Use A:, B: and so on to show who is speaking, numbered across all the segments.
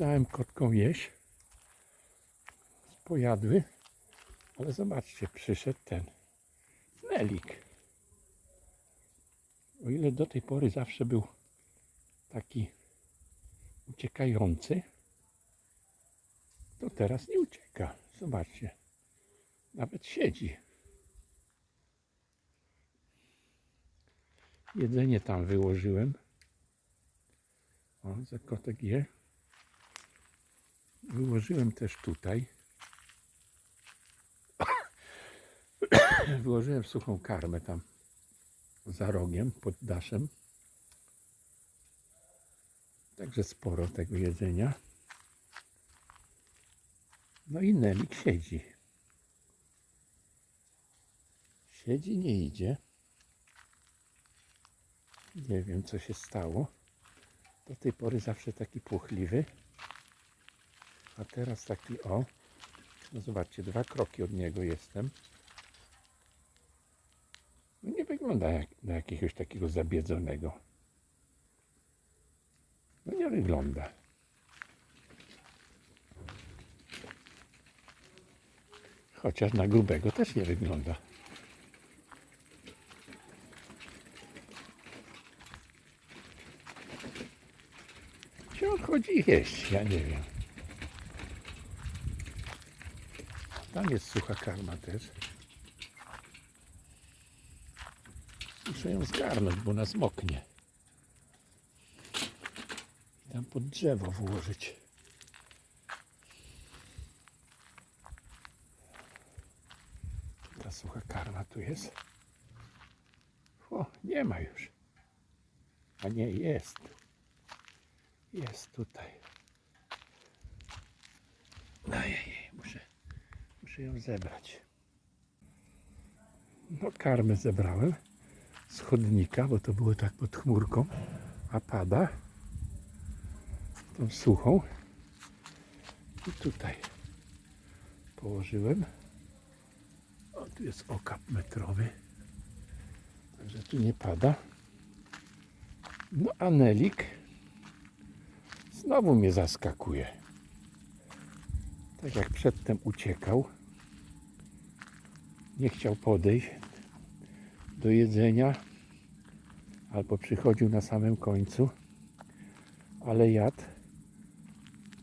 A: Dałem kotkom jeść. Pojadły. Ale zobaczcie, przyszedł ten Nelik. O ile do tej pory zawsze był taki uciekający, to teraz nie ucieka. Zobaczcie. Nawet siedzi. Jedzenie tam wyłożyłem. O, za kotek je. Wyłożyłem też tutaj. Wyłożyłem suchą karmę tam za rogiem, pod daszem. Także sporo tego jedzenia. No i Nelik siedzi. Siedzi, nie idzie. Nie wiem, co się stało. Do tej pory zawsze taki płochliwy. A teraz taki o. No zobaczcie, dwa kroki od niego jestem. No nie wygląda jak na jakiegoś takiego zabiedzonego. No nie wygląda. Chociaż na grubego też nie wygląda. Gdzie on chodzi jeść? Ja nie wiem. Tam jest sucha karma też. Muszę ją zgarnąć, bo nas moknie. I tam pod drzewo włożyć. Ta sucha karma tu jest. O, nie ma już. A nie, jest. Jest tutaj. Ojej, muszę, muszę ją zebrać. No, karmę zebrałem z chodnika, bo to było tak pod chmurką, a pada tą suchą. I tutaj położyłem. O, tu jest okap metrowy. Także tu nie pada. No, a Nelik znowu mnie zaskakuje. Tak jak przedtem uciekał, nie chciał podejść do jedzenia, albo przychodził na samym końcu, ale jadł,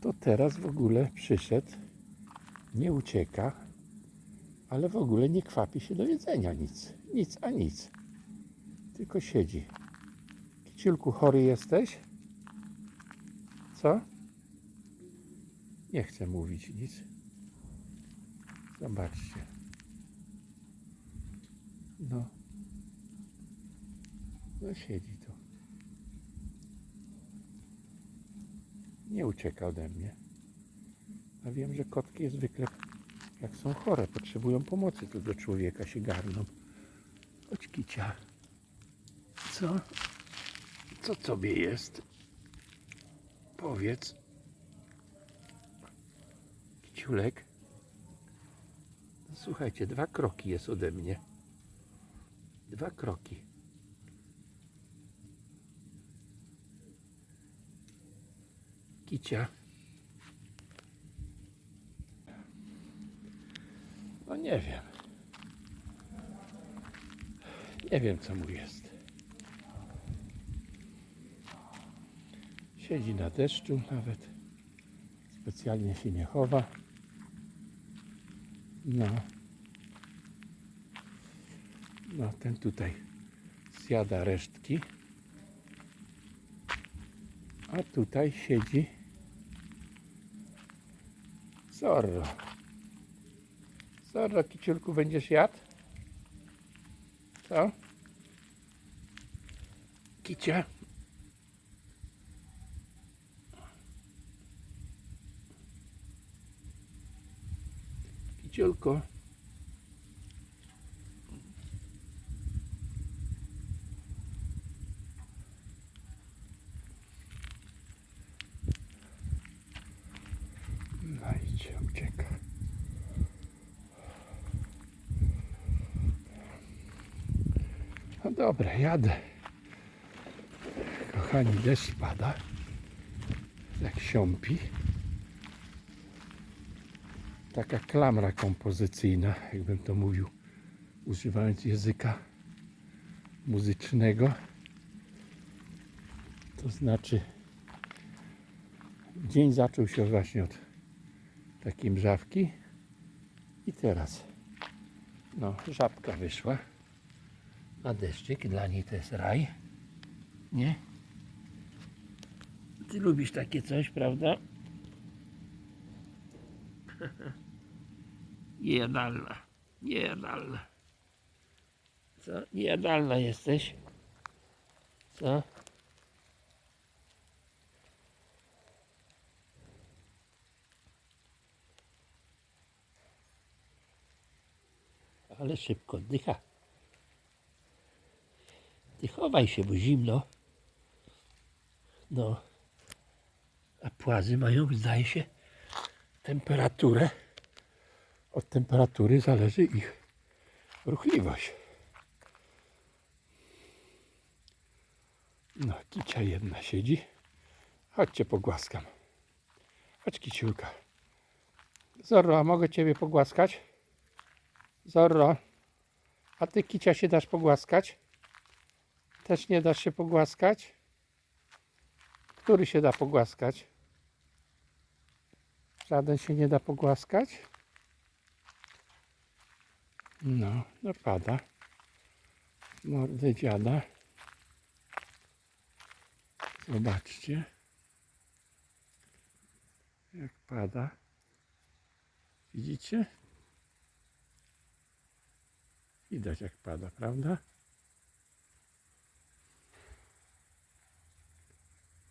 A: to teraz w ogóle przyszedł, nie ucieka, ale w ogóle nie kwapi się do jedzenia nic, nic a nic, tylko siedzi. Kiciulku, chory jesteś? Co? Nie chcę mówić nic. Zobaczcie. No. No siedzi tu. Nie ucieka ode mnie. A wiem, że kotki zwykle jak są chore, potrzebują pomocy, to do człowieka się garną. Chodź kicia. Co? Co tobie jest? Powiedz. Kiciulek. No, słuchajcie, dwa kroki jest ode mnie. Dwa kroki. Kicia. No nie wiem. Nie wiem co mu jest. Siedzi na deszczu nawet. Specjalnie się nie chowa. No. No, ten tutaj zjada resztki. A tutaj siedzi Zorro. Zorro, kiciulku, będziesz jadł? Co? Kicia? Kiciulku. Dobra, jadę. Kochani, deszcz pada. jak siąpi. Taka klamra kompozycyjna, jakbym to mówił, używając języka muzycznego. To znaczy, dzień zaczął się właśnie od takiej mrzawki i teraz, no, żabka wyszła na deszczyk, dla niej to jest raj, nie? Ty lubisz takie coś, prawda? Niejadalna. Niejadalna. Co? Niejadalna jesteś? Co? Ale szybko oddycha. Ty chowaj się, bo zimno. No. A płazy mają, zdaje się, temperaturę. Od temperatury zależy ich ruchliwość. No, kicia jedna siedzi. Chodźcie, pogłaskam. Chodź, kiciulka. Zorro, a mogę ciebie pogłaskać? Zorro, a ty kicia się dasz pogłaskać? Też nie dasz się pogłaskać? Który się da pogłaskać? Żaden się nie da pogłaskać? No, no pada. Mordę dziada. Zobaczcie. Jak pada. Widzicie? Widać jak pada, prawda?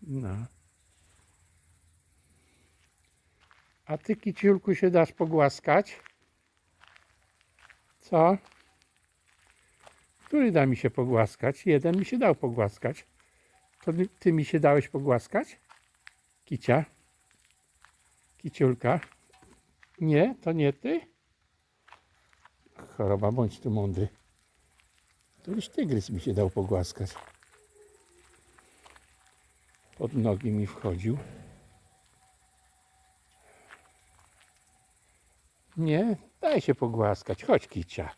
A: No. A ty, kiciulku, się dasz pogłaskać? Co? Który da mi się pogłaskać? Jeden mi się dał pogłaskać. To ty- mi się dałeś pogłaskać? Kicia? Kiciulka? Nie, to nie ty? Choroba, bądź tu mądry. To już tygrys mi się dał pogłaskać. Pod nogi mi wchodził. Nie, daj się pogłaskać. Chodź, kicia.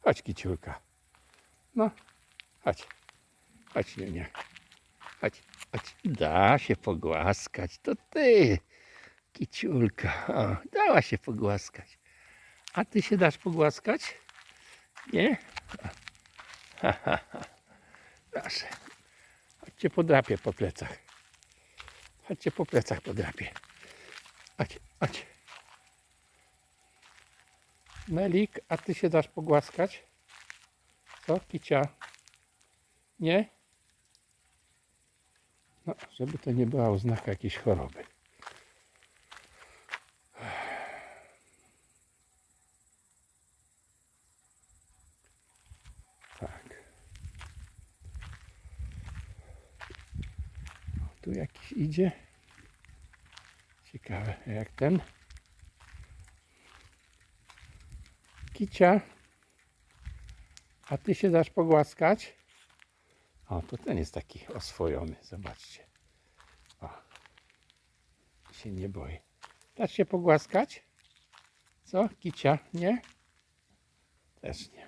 A: Chodź, kiciulka. No, chodź. Chodź, niunia. Chodź, chodź. Da się pogłaskać. To ty, kiciulka. O, dała się pogłaskać. A ty się dasz pogłaskać? Nie? Ha, ha, ha. Proszę. Chodźcie podrapię po plecach. Chodźcie po plecach podrapię. Chodź, chodź. Melik, a ty się dasz pogłaskać? Co, kicia? Nie? No, żeby to nie była oznaka jakiejś choroby. Tu jakiś idzie. Ciekawe, jak ten. Kicia. A ty się dasz pogłaskać? O, to ten jest taki oswojony, zobaczcie. O, się nie boi. Dasz się pogłaskać? Co, kicia? Nie? Też nie.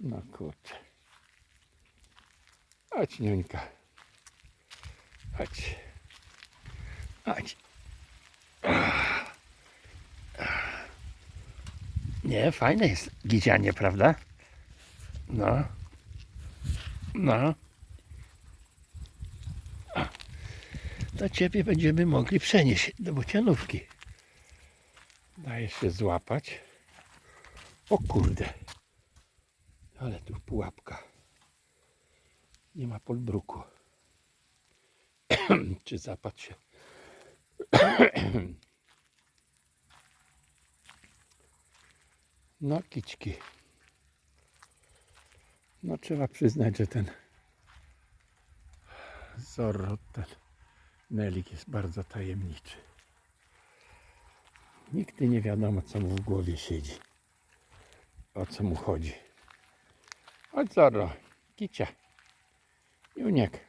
A: No kurczę. Chodź, niuńka. Chodź. Chodź. Nie, fajne jest gizianie, prawda? No. No. To ciebie będziemy mogli przenieść do bocianówki. Daje się złapać. O kurde. Ale tu pułapka. Nie ma podbruku. Czy zapadł się? No kiczki. No trzeba przyznać, że ten Zorro, ten Melik jest bardzo tajemniczy. Nigdy nie wiadomo, co mu w głowie siedzi. O co mu chodzi. Chodź Zorro, kicia. Juniek.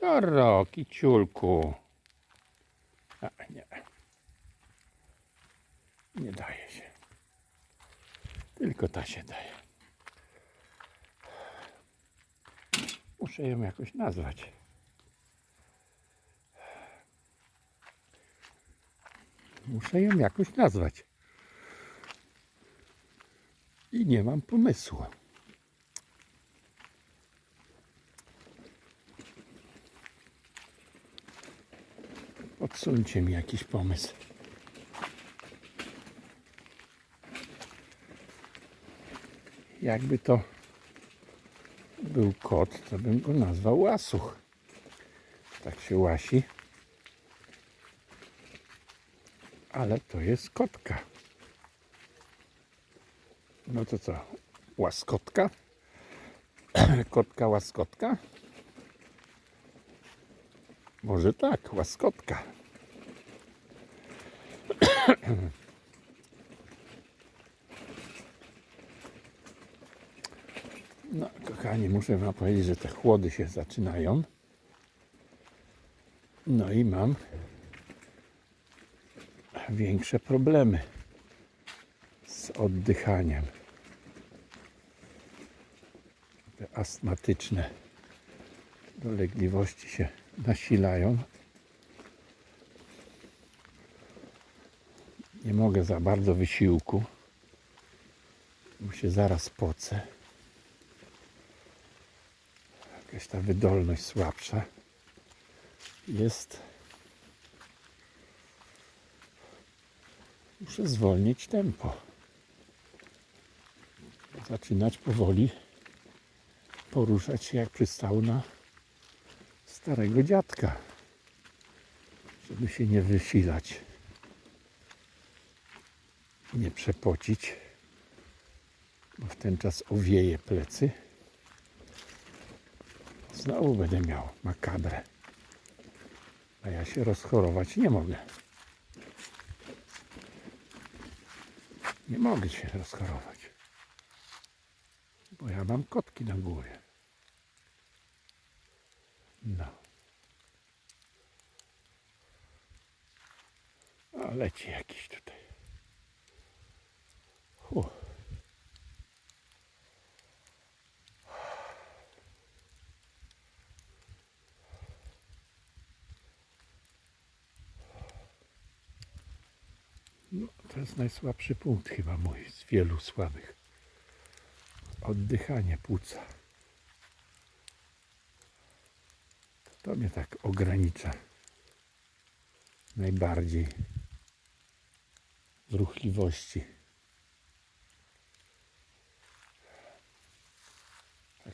A: Zoro, kiciulku. A, nie. Nie daje się. Tylko ta się daje. Muszę ją jakoś nazwać. Muszę ją jakoś nazwać. I nie mam pomysłu. Podsuńcie mi jakiś pomysł. Jakby to był kot, to bym go nazwał łasuch. Tak się łasi. Ale to jest kotka. No to co? Łaskotka? Kotka łaskotka? Może tak, łaskotka. No, kochani, muszę wam powiedzieć, że te chłody się zaczynają. No i mam większe problemy z oddychaniem. Te astmatyczne dolegliwości się nasilają. Nie mogę za bardzo wysiłku, bo się zaraz pocę. Jakaś ta wydolność słabsza jest. Muszę zwolnić tempo. Zaczynać powoli poruszać się jak przystało na starego dziadka, żeby się nie wysilać, nie przepocić, bo w ten czas owieje plecy. Znowu będę miał makabrę, a ja się rozchorować nie mogę. Nie mogę się rozchorować, bo ja mam kotki na głowie. No. A leci jakiś tutaj. Hu. No, to jest najsłabszy punkt chyba mój z wielu słabych. Oddychanie płuca. To mnie tak ogranicza. Najbardziej w ruchliwości.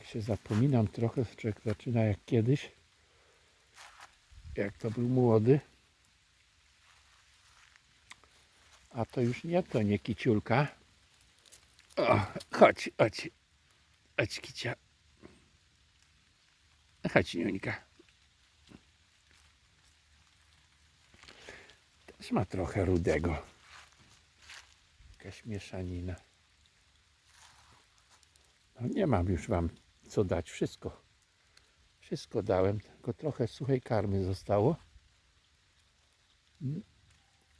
A: Się zapominam trochę, człowiek zaczyna jak kiedyś. Jak to był młody. A to już nie to, nie kiciulka. O, chodź, chodź. Chodź, kicia. Chodź, Niuńka. Też ma trochę rudego. Jakaś mieszanina. No nie mam już wam co dać. Wszystko. Wszystko dałem, tylko trochę suchej karmy zostało.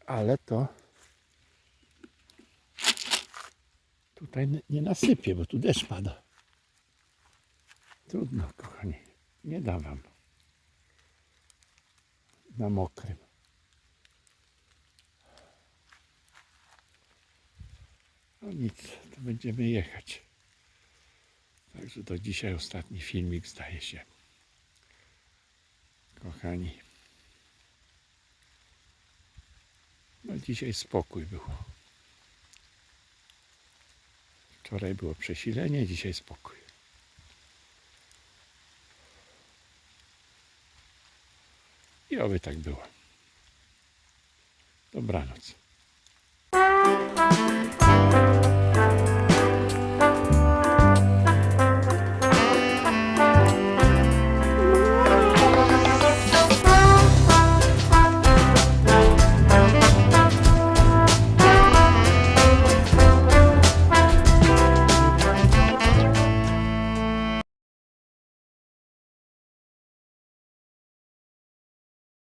A: Ale to tutaj nie nasypię, bo tu deszcz pada. Trudno, kochani. Nie dam wam. Na mokrym. No nic, to będziemy jechać. Także to dzisiaj ostatni filmik zdaje się. Kochani. No dzisiaj spokój był. Wczoraj było przesilenie, dzisiaj spokój. I oby tak było. Dobranoc.